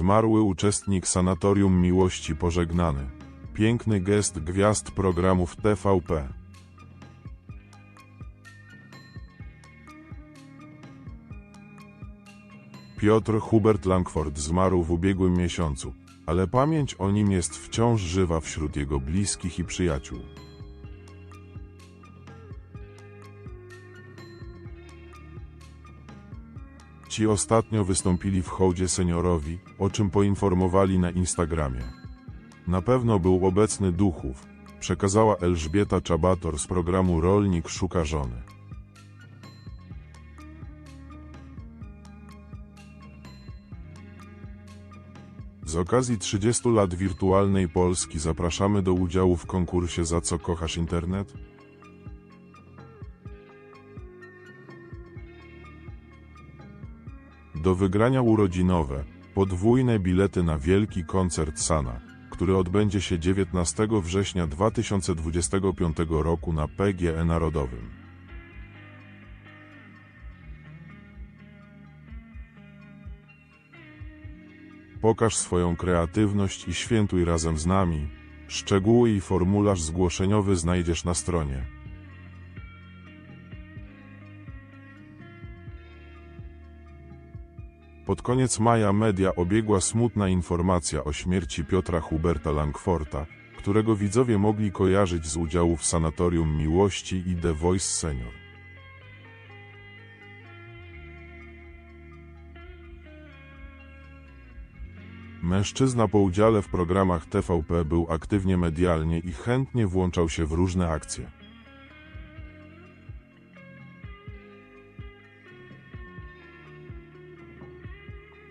Zmarły uczestnik Sanatorium Miłości pożegnany. Piękny gest gwiazd programów TVP. Piotr Hubert Langford zmarł w ubiegłym miesiącu, ale pamięć o nim jest wciąż żywa wśród jego bliskich i przyjaciół. Ci ostatnio wystąpili w hołdzie seniorowi, o czym poinformowali na Instagramie. Na pewno był obecny duchów, przekazała Elżbieta Czabator z programu Rolnik szuka żony. Z okazji 30 lat wirtualnej Polski zapraszamy do udziału w konkursie Za co kochasz internet? Do wygrania urodzinowe, podwójne bilety na wielki koncert Sana, który odbędzie się 19 września 2025 roku na PGE Narodowym. Pokaż swoją kreatywność i świętuj razem z nami. Szczegóły i formularz zgłoszeniowy znajdziesz na stronie. Pod koniec maja media obiegła smutna informacja o śmierci Piotra Huberta Langforta, którego widzowie mogli kojarzyć z udziału w Sanatorium Miłości i The Voice Senior. Mężczyzna po udziale w programach TVP był aktywnie medialnie i chętnie włączał się w różne akcje.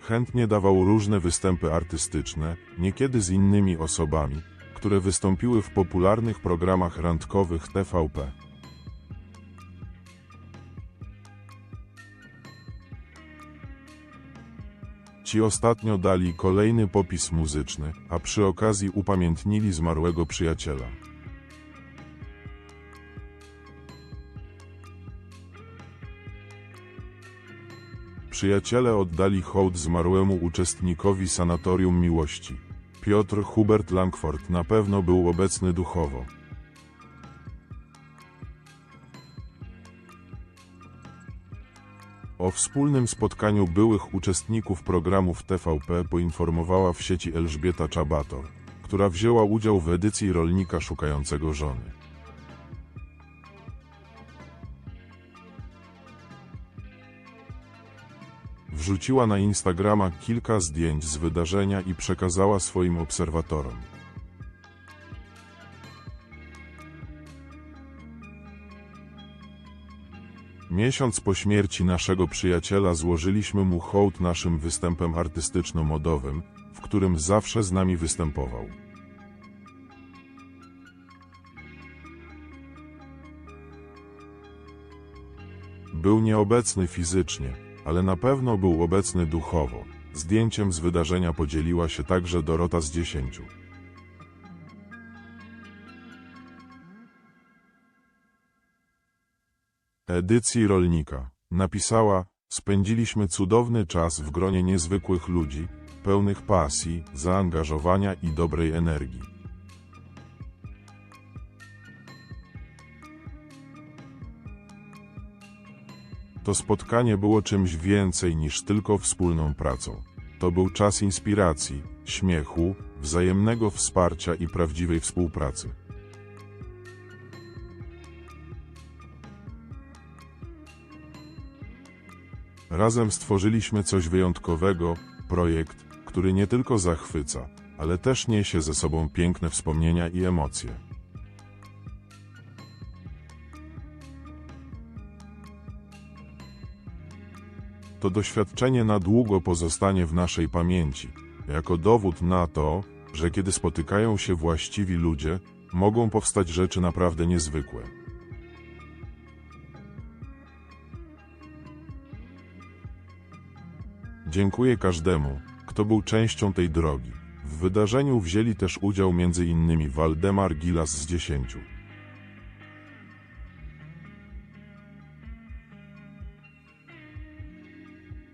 Chętnie dawał różne występy artystyczne, niekiedy z innymi osobami, które wystąpiły w popularnych programach randkowych TVP. Ci ostatnio dali kolejny popis muzyczny, a przy okazji upamiętnili zmarłego przyjaciela. Przyjaciele oddali hołd zmarłemu uczestnikowi Sanatorium Miłości. Piotr Hubert Langford na pewno był obecny duchowo. O wspólnym spotkaniu byłych uczestników programów TVP poinformowała w sieci Elżbieta Czabator, która wzięła udział w edycji Rolnika Szukającego Żony. Wrzuciła na Instagrama kilka zdjęć z wydarzenia i przekazała swoim obserwatorom. Miesiąc po śmierci naszego przyjaciela złożyliśmy mu hołd naszym występem artystyczno-modowym, w którym zawsze z nami występował. Był nieobecny fizycznie, ale na pewno był obecny duchowo. Zdjęciem z wydarzenia podzieliła się także Dorota z dziesięciu. Edycji Rolnika napisała: Spędziliśmy cudowny czas w gronie niezwykłych ludzi, pełnych pasji, zaangażowania i dobrej energii. To spotkanie było czymś więcej niż tylko wspólną pracą. To był czas inspiracji, śmiechu, wzajemnego wsparcia i prawdziwej współpracy. Razem stworzyliśmy coś wyjątkowego, projekt, który nie tylko zachwyca, ale też niesie ze sobą piękne wspomnienia i emocje. To doświadczenie na długo pozostanie w naszej pamięci, jako dowód na to, że kiedy spotykają się właściwi ludzie, mogą powstać rzeczy naprawdę niezwykłe. Dziękuję każdemu, kto był częścią tej drogi. W wydarzeniu wzięli też udział m.in. Waldemar Gilas z 10.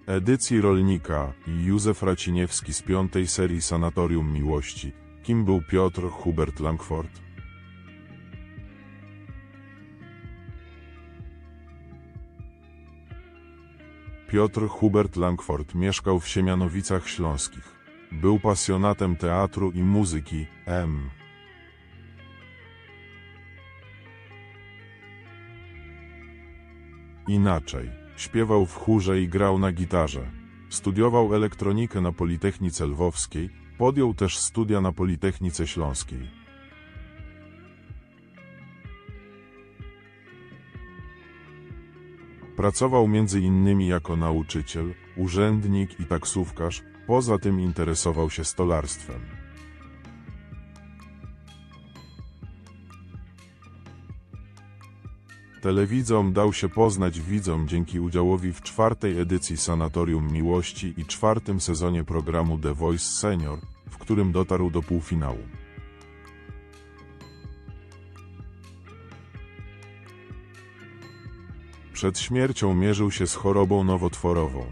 edycji Rolnika i Józef Raciniewski z piątej serii Sanatorium Miłości. Kim był Piotr Hubert Langford? Piotr Hubert Langford mieszkał w Siemianowicach Śląskich. Był pasjonatem teatru i muzyki, M. Inaczej, śpiewał w chórze i grał na gitarze. Studiował elektronikę na Politechnice Lwowskiej, podjął też studia na Politechnice Śląskiej. Pracował innymi jako nauczyciel, urzędnik i taksówkarz, poza tym interesował się stolarstwem. Telewidzom dał się poznać widzom dzięki udziałowi w czwartej edycji Sanatorium Miłości i czwartym sezonie programu The Voice Senior, w którym dotarł do półfinału. Przed śmiercią mierzył się z chorobą nowotworową.